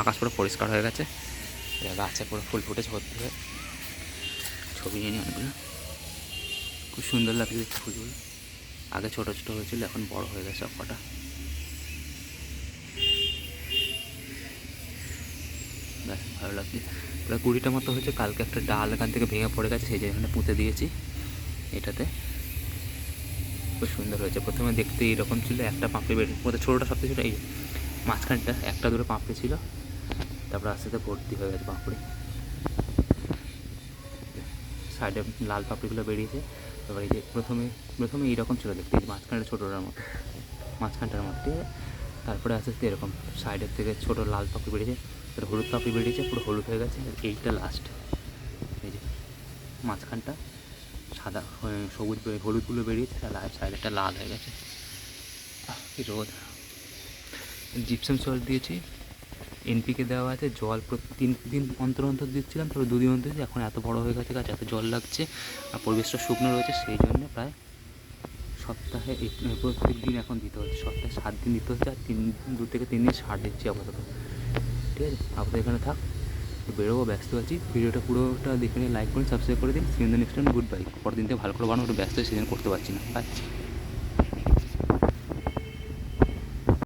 আকাশ পুরো পরিষ্কার হয়ে গেছে। গাছে পুরো ফুল ফুটেছে, ভর্তি হয়ে। ছবি নিয়ে অনেকগুলো খুব সুন্দর লাগছে ফুলগুলো। আগে ছোটো ছোটো হয়েছিল, এখন বড় হয়ে গেছে সব কটা ব্যাস, ভালো লাগছে। প্রায় কুড়িটা মতো হয়েছে, কালকে একটা ডাল এখান থেকে ভেঙে পড়ে গেছে, সেই এখানে পুঁতে দিয়েছি এটাতে। খুব সুন্দর হয়েছে, প্রথমে দেখতে এইরকম ছিল, একটা পাঁপড়ি বেরিয়ে মধ্যে ছোটোটা সব ছিল এই মাঝখানটা, একটা দুটো পাঁপড়ি ছিল। তারপর আস্তে আস্তে ভর্তি হয়ে গেছে পাঁপড়ি। সাইডে লাল পাপড়িগুলো বেরিয়েছে। তারপর এই যে প্রথমে প্রথমে এইরকম ছিল দেখতে মাঝখানটা ছোটোটার মতো। মাঝখানটার মতো, ঠিক আছে? তারপরে আস্তে আস্তে এরকম সাইডের থেকে ছোটো লাল পাপড়ি বেরিয়েছে, তারপর হলুদ পাপড়ি বেরিয়েছে, পুরো হলুদ হয়ে গেছে এইটা লাস্ট এই যে মাঝখানটা সাদা সবুজ হলুদগুলো বেরিয়েছে, আর সাইডেরটা লাল হয়ে গেছে। রোদ। জিপসাম জল দিয়েছি। এনপিকে দেওয়া আছে, জল তিন দিন অন্তর অন্তর দিচ্ছিলাম তবে দুদিন অন্তর এখন এত বড় হয়ে গেছে গাছ, এত জল লাগছে, আর পরিবেশটা শুকনো রয়েছে, সেই জন্য প্রায় সপ্তাহে প্রত্যেক দিন এখন দিতে হচ্ছে, সপ্তাহে সাত দিন দিতে হচ্ছে, আর তিন দু থেকে তিন দিন সার দিচ্ছি আপাতত। ঠিক আছে? আপাতত এখানে থাক, বেরোবো, ব্যস্ত আছি। ভিডিওটা পুরোটা দেখে নিয়ে লাইক করুন সাবস্ক্রাইব করে দিন। The next time good bye পরের দিন থেকে ভালো করে বানাবো একটু ব্যস্ত সেদিন করতে পারছি না। বাই